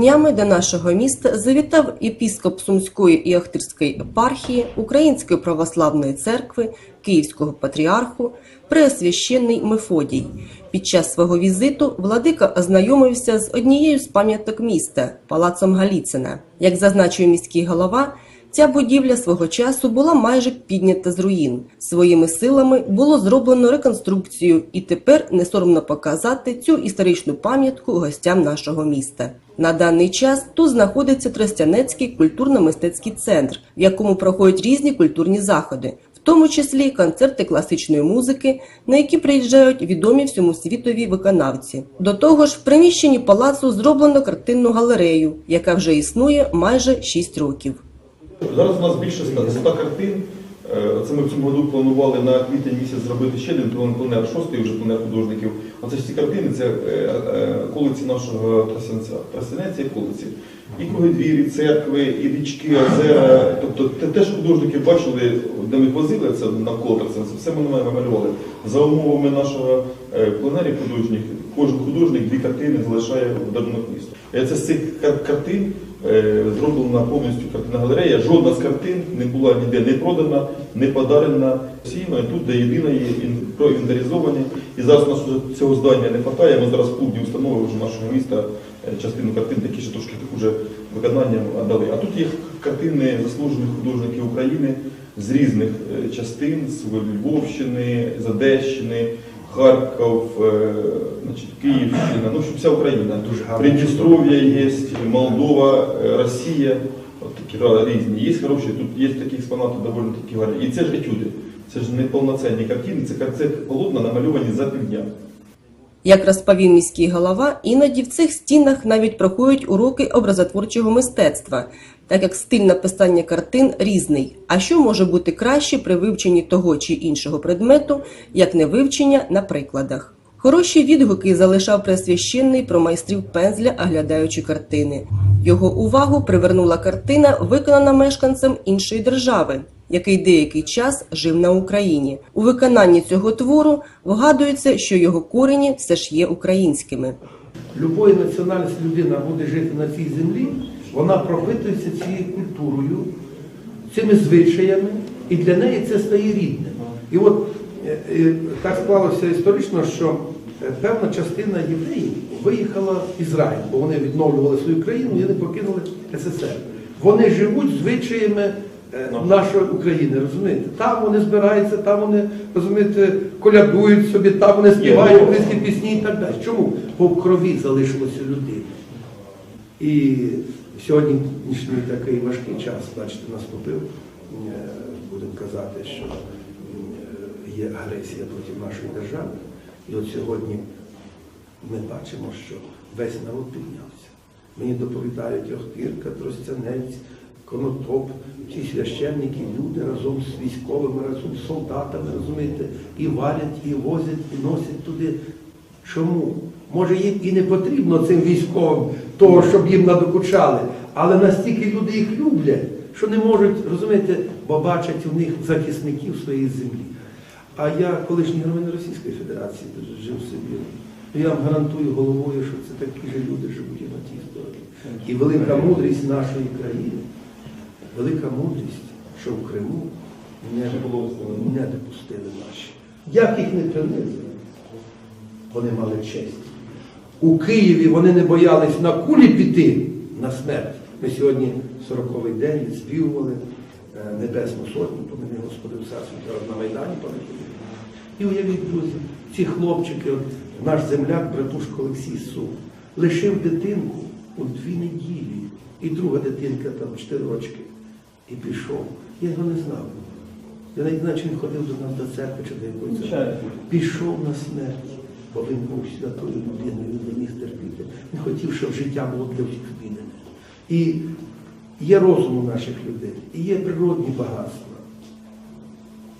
Днями до нашого міста завітав епіскоп Сумської і Ахтирської епархії, Української православної церкви, Київського патріарху, преосвященний Мефодій. Під час свого візиту владика ознайомився з однією з пам'яток міста палацом Галіцина. Як зазначив міський голова, Ця будівля свого часу була майже піднята з руїн. Своїми силами було зроблено реконструкцію, і тепер не соромно показати цю історичну пам'ятку гостям нашого міста. На даний час тут знаходиться Тростянецький культурно-мистецький центр, в якому проходять різні культурні заходи, в тому числі концерти класичної музики, на які приїжджають відомі всьому світові виконавці. До того ж, в приміщенні палацу зроблено картинну галерею, яка вже існує майже 6 років. Зараз у нас більше 100 100 картин. Е, Це ми в цьому году планували на квітень місяць зробити ще один пленер, шостий вже пленер художників. Оце ж ці картини, це е, е, колиці нашого Тростянця, Тростянеця і колиці. І кругодвір, і церкви, і річки, озера. Тобто те, те, що художники бачили, де ми возили це навколо Тростянця, все ми намалювали. За умовами нашого пленерів художніх, кожен художник дві картини залишає в дарунок місту. Це з цих картин зроблена повністю картина галерея. Жодна з картин не була ніде не продана, не подарена. Всіно і тут, де єдина є ін- проінвентаризовані. І зараз у нас вже цього здання не вистачає. Ми зараз в клубні установи вже нашого міста е, частину картин, такі що трошки вже виконанням дали. А тут є картини заслужених художників України з різних е, частин, з Львовщини, з Одещини. Харків, е, значить, Київщина, ну, щоб вся Україна. Дуже. Придністров'я є, Молдова, е, Росія, от такі різні. Є хороші, тут є такі експонати доволі такі гарні. І це ж етюди. Це ж не повноцінні картини, це, кар- це полотна намальовані за півдня. Як розповів міський голова, іноді в цих стінах навіть проходять уроки образотворчого мистецтва, так як стиль написання картин різний. А що може бути краще при вивченні того чи іншого предмету, як не вивчення на прикладах? Хороші відгуки залишав пресвященний про майстрів пензля, оглядаючи картини. Його увагу привернула картина, виконана мешканцем іншої держави, який деякий час жив на Україні. У виконанні цього твору вгадується, що його корені все ж є українськими. Любої національності людина буде жити на цій землі, вона пропитується цією культурою, цими звичаями, і для неї це стає рідним. І от е, е, так склалося історично, що е, певна частина євреїв виїхала в Ізраїль, бо вони відновлювали свою країну і вони покинули СССР. Вони живуть звичаями е, нашої України, розумієте? Там вони збираються, там вони, розумієте, колядують собі, там вони співають українські пісні і так далі. Чому? Бо в крові залишилося людини. І сьогоднішній такий важкий час, бачите, наступив. Е, Будемо казати, що е, є агресія проти нашої держави. І от сьогодні ми бачимо, що весь народ піднявся. Мені доповідають Охтирка, Тростянець, Конотоп, ті священники, люди разом з військовими, разом з солдатами, розумієте, і варять, і возять, і носять туди. Чому? Може, їм і не потрібно цим військовим того, щоб їм надокучали, але настільки люди їх люблять, що не можуть, розумієте, бо бачать у них захисників своєї землі. А я, колишній громадянин Російської Федерації, жив собі. Я вам гарантую головою, що це такі ж люди живуть на тій стороні. І велика мудрість нашої країни, велика мудрість, що в Криму не, не допустили наші. Як їх не принизили? Вони мали честь. У Києві вони не боялись на кулі піти на смерть. Ми сьогодні 40-й день відспівували е, Небесну Сотню, помини Господи Всесвіт на Майдані пам'ятаю. І уявіть, друзі, ці хлопчики, от, наш земляк, братушко Олексій Сух, лишив дитинку у дві неділі, і друга дитинка там 4 рочки, і пішов. Я його не знав. Я навіть чи він ходив до нас до церкви чи до якоїсь. Пішов на смерть, бо він був святою людиною, він не міг терпіти. Він хотів, щоб життя було для всіх змінене. І є розум у наших людей, і є природні багатства.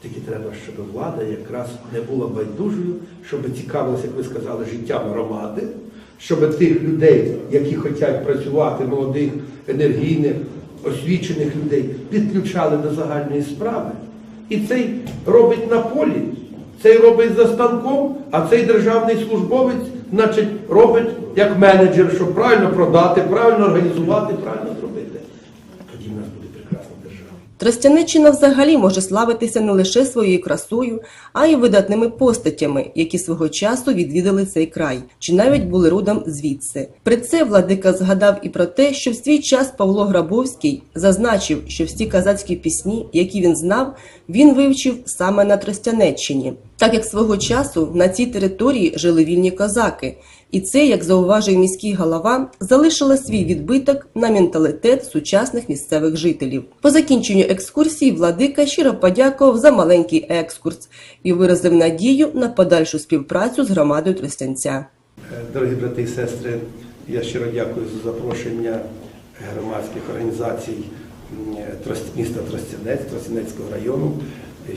Тільки треба, щоб влада якраз не була байдужою, щоб цікавилася, як ви сказали, життям громади, щоб тих людей, які хочуть працювати, молодих, енергійних, освічених людей, підключали до загальної справи. І цей робить на полі, цей робить за станком, а цей державний службовець значить, робить як менеджер, щоб правильно продати, правильно організувати, правильно зробити. Тоді в нас буде прекрасна держава. Тростянеччина взагалі може славитися не лише своєю красою, а й видатними постатями, які свого часу відвідали цей край, чи навіть були родом звідси. При це владика згадав і про те, що в свій час Павло Грабовський зазначив, що всі казацькі пісні, які він знав, він вивчив саме на Тростянеччині, так як свого часу на цій території жили вільні козаки. І це, як зауважив міський голова, залишило свій відбиток на менталітет сучасних місцевих жителів. По закінченню екскурсії владика щиро подякував за маленький екскурс і виразив надію на подальшу співпрацю з громадою Тростянця. Е, Дорогі брати і сестри, я щиро дякую за запрошення громадських організацій міста Тростянець, Тростянецького району.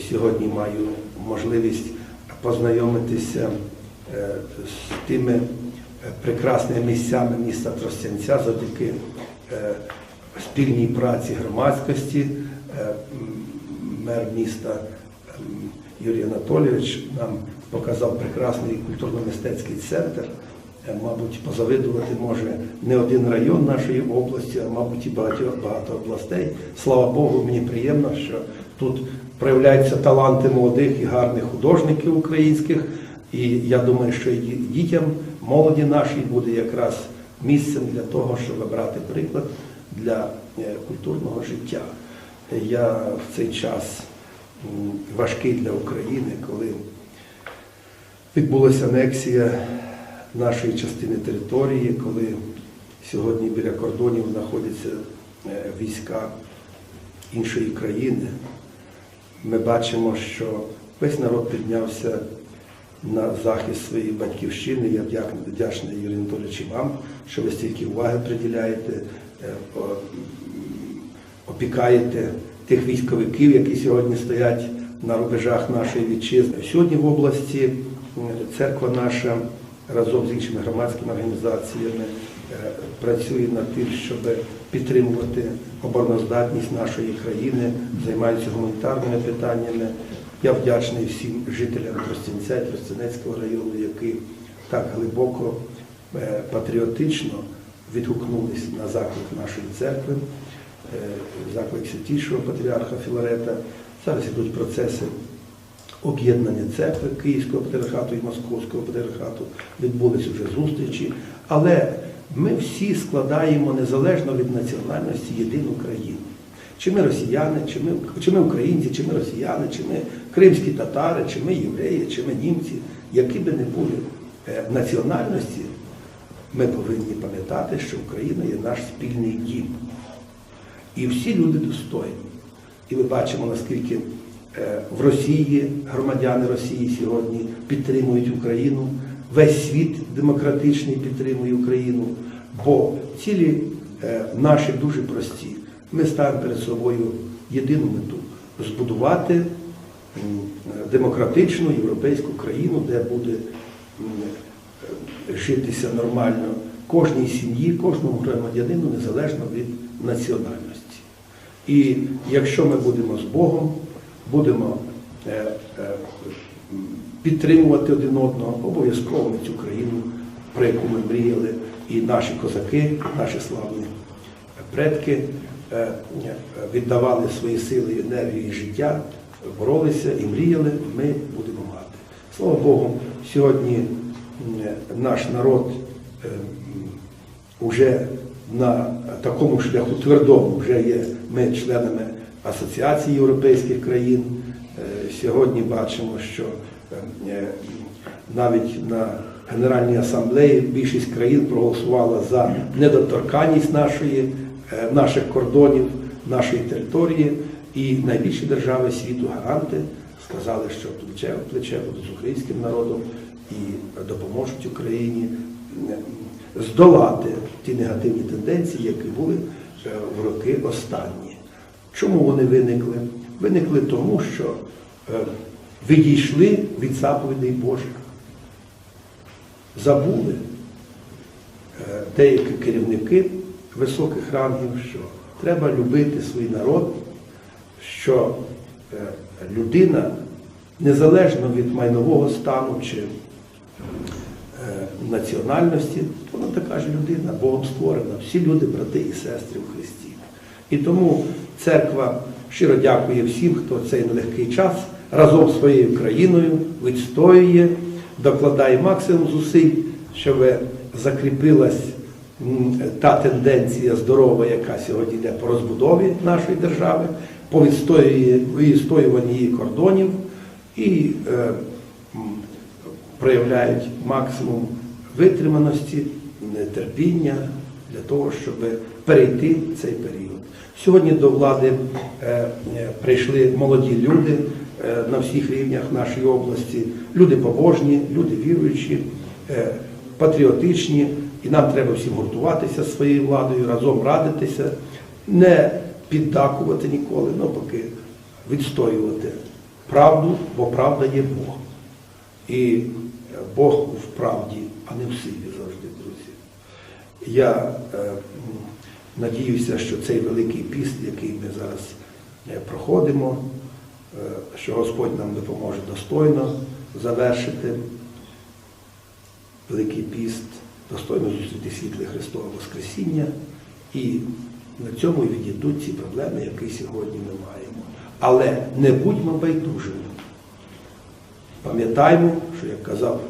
Сьогодні маю можливість познайомитися е, з тими е, прекрасними місцями міста Тростянця завдяки е, спільній праці громадськості. Е, Мер міста Юрій Анатолійович нам показав прекрасний культурно-мистецький центр. Мабуть, позавидувати може не один район нашої області, а мабуть і багато, багато областей. Слава Богу, мені приємно, що тут проявляються таланти молодих і гарних художників українських. І я думаю, що дітям, молоді нашій буде якраз місцем для того, щоб брати приклад для е, культурного життя. Я в цей час важкий для України, коли відбулася анексія нашої частини території, коли сьогодні біля кордонів знаходяться е, війська іншої країни. Ми бачимо, що весь народ піднявся на захист своєї батьківщини. Я вдячний Юрію Анатолійовичу вам, що ви стільки уваги приділяєте, е, опікаєте тих військовиків, які сьогодні стоять на рубежах нашої вітчизни. Сьогодні в області церква наша разом з іншими громадськими організаціями е, працює над тим, щоб підтримувати обороноздатність нашої країни, займається гуманітарними питаннями. Я вдячний всім жителям Тростянця і Тростянецького району, які так глибоко, е, патріотично відгукнулись на заклик нашої церкви, е, заклик святішого патріарха Філарета. Зараз йдуть процеси об'єднання церкви Київського патріархату і Московського патріархату, відбулись вже зустрічі, але ми всі складаємо незалежно від національності єдину країну. Чи ми росіяни, чи ми, чи ми українці, чи ми росіяни, чи ми кримські татари, чи ми євреї, чи ми німці, які би не були е, національності, ми повинні пам'ятати, що Україна є наш спільний дім. І всі люди достойні. І ми бачимо, наскільки е, в Росії громадяни Росії сьогодні підтримують Україну, весь світ демократичний підтримує Україну, бо цілі е, наші дуже прості. Ми ставимо перед собою єдину мету збудувати демократичну європейську країну, де буде е, житися нормально кожній сім'ї, кожному громадянину незалежно від національності. І якщо ми будемо з Богом, будемо е, е, підтримувати один одного, обов'язково ми цю країну, про яку ми мріяли, і наші козаки, наші славні предки віддавали свої сили, енергію і життя, боролися і мріяли, ми будемо мати. Слава Богу, сьогодні наш народ е, м, уже на такому шляху твердому вже є ми членами Асоціації європейських країн. Е, Сьогодні бачимо, що е, навіть на Генеральній асамблеї більшість країн проголосувала за недоторканність нашої, е, наших кордонів, нашої території. І найбільші держави світу гаранти сказали, що плече в плече будуть з українським народом і допоможуть Україні е, здолати ті негативні тенденції, які були е, в роки останні. Чому вони виникли? Виникли тому, що е, відійшли від заповідей Божих. Забули е, деякі керівники високих рангів, що треба любити свій народ, що е, людина незалежно від майнового стану чи е, національності, вона така ж людина, Богом створена. Всі люди, брати і сестри у Христі. І тому церква щиро дякує всім, хто в цей нелегкий час разом з своєю країною відстоює, докладає максимум зусиль, щоб закріпилась та тенденція здорова, яка сьогодні йде по розбудові нашої держави, по відстоюванні її кордонів і е, проявляють максимум витриманості, терпіння для того, щоб перейти цей період. Сьогодні до влади е, е, прийшли молоді люди е, на всіх рівнях нашої області, люди побожні, люди віруючі, е, патріотичні, і нам треба всім гуртуватися своєю владою, разом радитися, не піддакувати ніколи, навпаки, відстоювати правду, бо правда є Бог. І Бог в правді, а не в силі завжди, друзі. Я е, надіюся, що цей великий піст, який ми зараз е, проходимо, е, що Господь нам допоможе достойно завершити великий піст, достойно зустріти світле Христове Воскресіння. І на цьому відійдуть ці проблеми, які сьогодні ми маємо. Але не будьмо байдужими. Пам'ятаємо, що як казав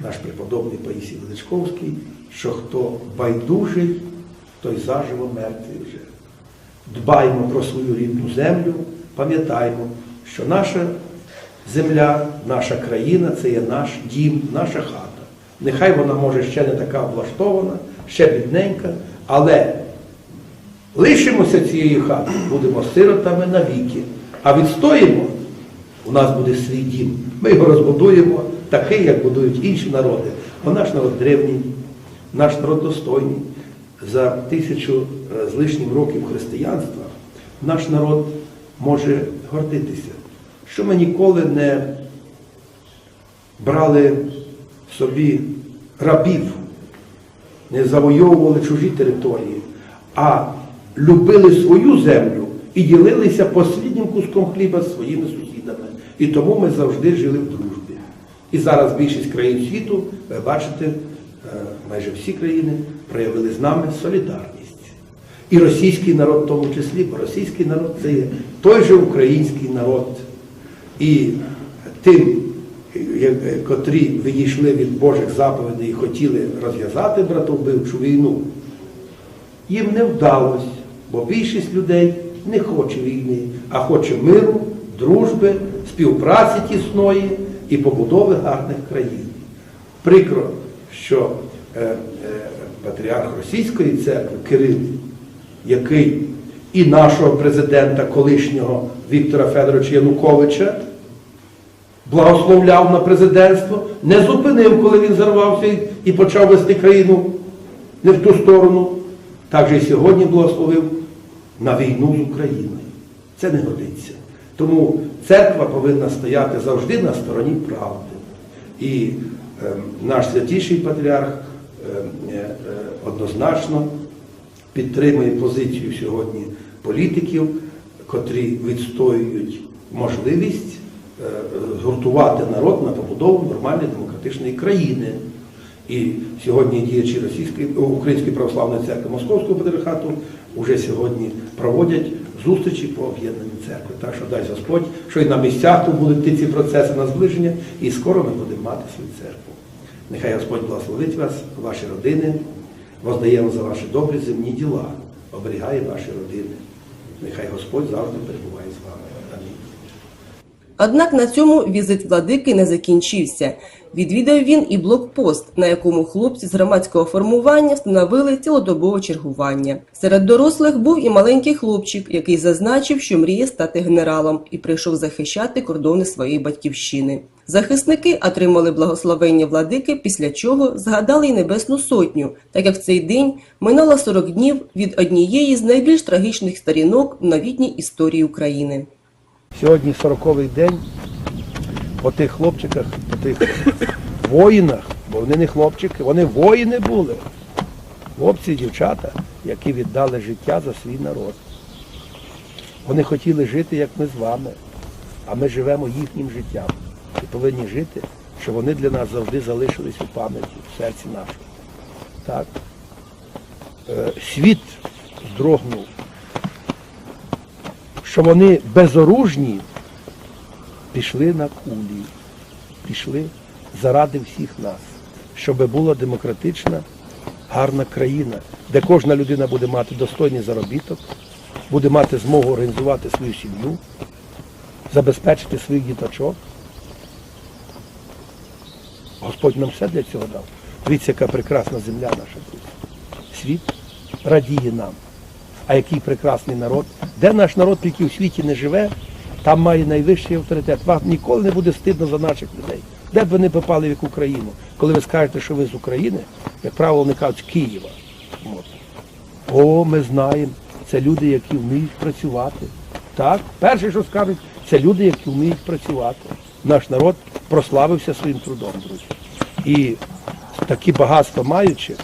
наш преподобний Паїсій Величковський, що хто байдужий, той заживо мертвий вже. Дбаємо про свою рідну землю, пам'ятаємо, що наша земля, наша країна це є наш дім, наша хата. Нехай вона може ще не така облаштована, ще бідненька, але лишимося цієї хати, будемо сиротами навіки. А відстоїмо, у нас буде свій дім. Ми його розбудуємо такий, як будують інші народи. Бо наш народ древній, наш народ достойний. За тисячу е, з лишнім років християнства наш народ може гордитися, що ми ніколи не брали собі рабів, не завойовували чужі території, а любили свою землю і ділилися посліднім куском хліба з своїми сусідами. І тому ми завжди жили в дружбі. І зараз більшість країн світу, ви бачите, е, майже всі країни проявили з нами солідарність. І російський народ в тому числі, бо російський народ це є той же український народ. І тим, котрі відійшли від Божих заповідей і хотіли розв'язати братовбивчу війну, їм не вдалося, бо більшість людей не хоче війни, а хоче миру, дружби, співпраці тісної і побудови гарних країн. Прикро, що е, е, патріарх Російської церкви Кирил, який і нашого президента колишнього Віктора Федоровича Януковича благословляв на президентство, не зупинив, коли він зарвався і- почав вести країну не в ту сторону. Так же і сьогодні благословив на війну з Україною. Це не годиться. Тому церква повинна стояти завжди на стороні правди. І е, наш святіший патріарх е, е, однозначно підтримує позицію сьогодні політиків, котрі відстоюють можливість згуртувати народ на побудову нормальної демократичної країни. І сьогодні діячі Російської Української православної церкви Московського патріархату вже сьогодні проводять зустрічі по об'єднанню церкви. Так що дай Господь, що і на місцях тут будуть йти ці процеси на зближення, і скоро ми будемо мати свою церкву. Нехай Господь благословить вас, ваші родини, воздаємо за ваші добрі земні діла, оберігає ваші родини. Нехай Господь завжди перебуває з вами. Амінь. Однак на цьому візит владики не закінчився. Відвідав він і блокпост, на якому хлопці з громадського формування встановили цілодобове чергування. Серед дорослих був і маленький хлопчик, який зазначив, що мріє стати генералом і прийшов захищати кордони своєї батьківщини. Захисники отримали благословення владики, після чого згадали й Небесну Сотню, так як в цей день минало 40 днів від однієї з найбільш трагічних сторінок в новітній історії України. Сьогодні 40-й день по тих хлопчиках, по тих воїнах, бо вони не хлопчики, вони воїни були. Хлопці дівчата, які віддали життя за свій народ. Вони хотіли жити, як ми з вами, а ми живемо їхнім життям і повинні жити що вони для нас завжди залишились у пам'яті, в серці нашому. Так? Е, світ здрогнув, що вони безоружні пішли на кулі, пішли заради всіх нас, щоб була демократична, гарна країна, де кожна людина буде мати достойний заробіток, буде мати змогу організувати свою сім'ю, забезпечити своїх діточок. Господь нам все для цього дав. Дивіться, яка прекрасна земля наша. Світ радіє нам. А який прекрасний народ. Де наш народ тільки у світі не живе, там має найвищий авторитет. Вам ніколи не буде стидно за наших людей. Де б ви не попали в яку країну. Коли ви скажете, що ви з України, як правило, вони кажуть Києва. От. О, ми знаємо, це люди, які вміють працювати. Так, перше, що скажуть, це люди, які вміють працювати. Наш народ прославився своїм трудом, друзі. І такі багатства маючи,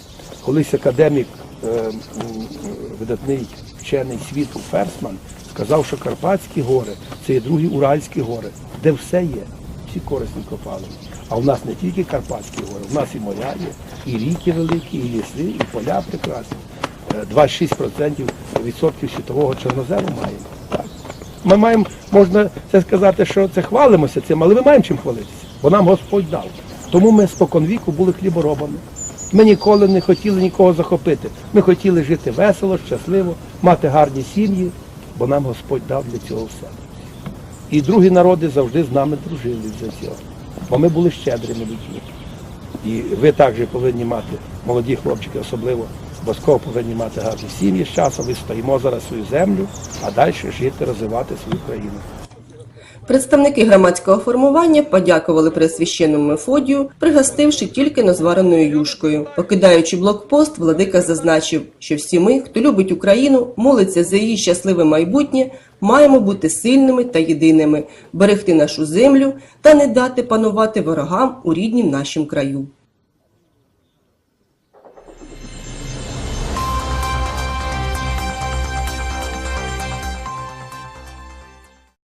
колись академік, е, видатний вчений світу Ферсман сказав, що Карпатські гори це є другі Уральські гори, де все є, всі корисні копалини. А у нас не тільки Карпатські гори, у нас і моря є, і ріки великі, і ліси, і поля прекрасні. Е, 26% відсотків світового чорнозему маємо. Так. Ми маємо, можна це сказати, що це хвалимося цим, але ми маємо чим хвалитися, бо нам Господь дав. Тому ми споконвіку були хліборобами. Ми ніколи не хотіли нікого захопити. Ми хотіли жити весело, щасливо, мати гарні сім'ї, бо нам Господь дав для цього все. І другі народи завжди з нами дружили за цього. Бо ми були щедрими людьми. І ви також повинні мати, молоді хлопчики особливо, обов'язково повинні мати гарні сім'ї з часом. Ми стоїмо зараз свою землю, а далі жити, розвивати свою країну. Представники громадського формування подякували Преосвященному Мефодію, пригостивши тільки назвареною юшкою. Покидаючи блокпост, владика зазначив, що всі ми, хто любить Україну, молиться за її щасливе майбутнє, маємо бути сильними та єдиними, берегти нашу землю та не дати панувати ворогам у ріднім нашому краю.